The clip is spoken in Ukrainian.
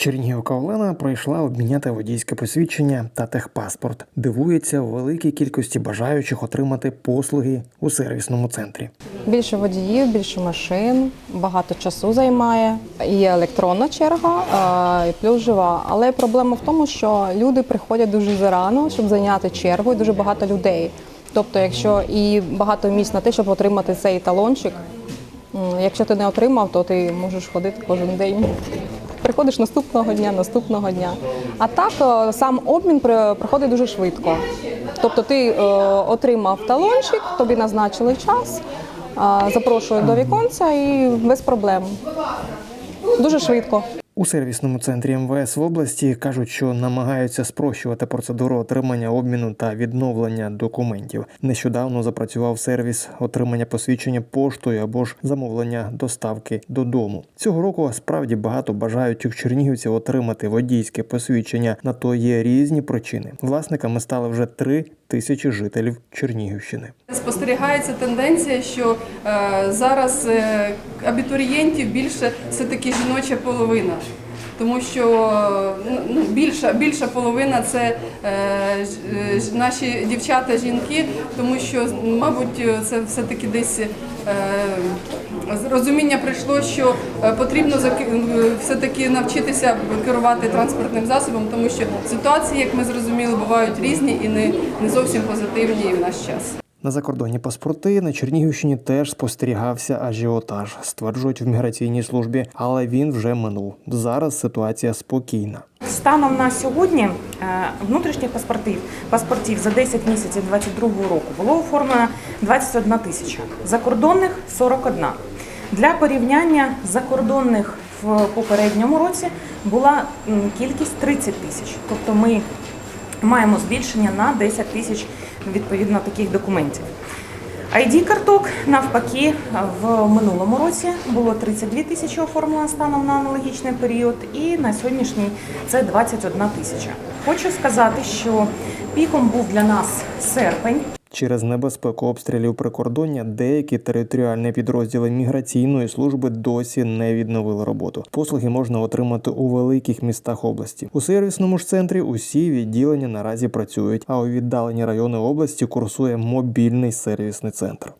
Чернігівка Олена прийшла обміняти водійське посвідчення та техпаспорт. Дивується великій кількості бажаючих отримати послуги у сервісному центрі. Більше водіїв, більше машин, багато часу займає. Є електронна черга, і плюс жива. Але проблема в тому, що люди приходять дуже зарано, щоб зайняти чергу, і дуже багато людей. Тобто, якщо і багато місць на те, щоб отримати цей талончик, якщо ти не отримав, то ти можеш ходити кожен день. Приходиш наступного дня, наступного дня. А так е, сам обмін проходить дуже швидко. Тобто ти е, отримав талончик, тобі назначили час, е, запрошують до віконця і без проблем. Дуже швидко. У сервісному центрі МВС в області кажуть, що намагаються спрощувати процедуру отримання обміну та відновлення документів. Нещодавно запрацював сервіс отримання посвідчення поштою або ж замовлення доставки додому. Цього року справді багато бажаючих чернігівців отримати водійське посвідчення. На то є різні причини. Власниками стали вже три тисячі жителів Чернігівщини. Спостерігається тенденція, що е, зараз е, абітурієнтів більше все-таки жіноча половина. Тому що е, ну, більша, більша половина це е, е, наші дівчата, жінки, тому що, мабуть, це все-таки десь е, розуміння прийшло, що е, потрібно все-таки навчитися керувати транспортним засобом, тому що ситуації, як ми зрозуміли, бувають різні і не зовсім позитивні в наш час. На закордонні паспорти на Чернігівщині теж спостерігався ажіотаж, стверджують в міграційній службі, але він вже минув. Зараз ситуація спокійна. Станом на сьогодні е, внутрішніх паспортів, паспортів за 10 місяців 2022 року було оформлено 21 тисяча, закордонних 41. Для порівняння закордонних в попередньому році була кількість 30 тисяч. Тобто ми маємо збільшення на 10 тисяч відповідно таких документів. ID-карток навпаки в минулому році було 32 тисячі оформлено станом на аналогічний період, і на сьогоднішній це 21 тисяча. Хочу сказати, що піком був для нас серпень. Через небезпеку обстрілів прикордоння деякі територіальні підрозділи міграційної служби досі не відновили роботу. Послуги можна отримати у великих містах області. У сервісному ж центрі усі відділення наразі працюють, а у віддалені райони області курсує мобільний сервісний центр.